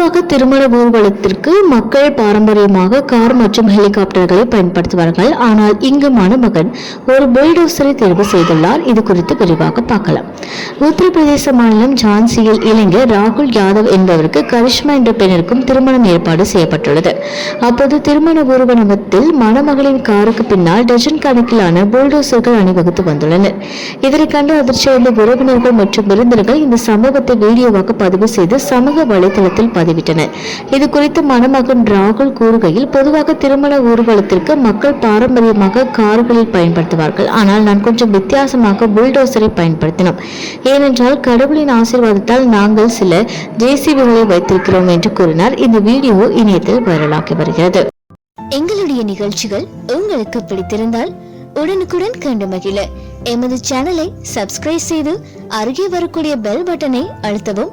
பொதுவாக திருமண ஊர்வலத்திற்கு மக்கள் பாரம்பரியமாக கார் மற்றும் ஹெலிகாப்டர்களை பயன்படுத்துவார்கள். ஆனால் இங்கு மணமகன் ஒரு புல்டோசரை தேர்வு செய்துள்ளார். இது குறித்து விரிவாக பார்க்கலாம். உத்தரப்பிரதேச மாநிலம் ஜான்சியில் இளைஞர் ராகுல் யாதவ் என்பவருக்கு கரிஷ்மா என்ற பெண்ணிற்கும் திருமணம் ஏற்பாடு செய்யப்பட்டுள்ளது. அப்போது திருமண ஊர்வலத்தில் மணமகளின் காருக்கு பின்னால் டஜன் கணக்கிலான புல்டோசர்கள் அணிவகுத்து வந்துள்ளனர். இதனை கண்டு அதிர்ச்சியடைந்த உறவினர்கள் மற்றும் விருந்தினர்கள் இந்த சம்பவத்தை வீடியோவாக பதிவு செய்து சமூக வலைதளத்தில் பதிவு பதிவிட்டனர் இது குறித்து மணமகன் ராகுல் கூறுகையில் பொதுவாக திருமண ஊர்வலத்திற்கு மக்கள் பாரம்பரியமாக கார்களில் பயன்படுத்துவார்கள். ஆனால் நான் கொஞ்சம் வித்தியாசமாக புல்டோசரை பயன்படுத்தினோம். ஏனென்றால் கடவுளின் ஆசீர்வாதத்தால் நாங்கள் சில ஜேசிபிகளை வைத்திருக்கிறோம் என்று கூறினார். இந்த வீடியோ இணையத்தில் வைரலாகி வருகிறது. எங்களுடைய நிகழ்ச்சிகள் உங்களுக்கு பிடித்திருந்தால் உடனுக்குடன் கண்டு மகிழ. எமது சேனலை சப்ஸ்கிரைப் செய்து அருகே வரக்கூடிய பெல் பட்டனை அழுத்தவும்.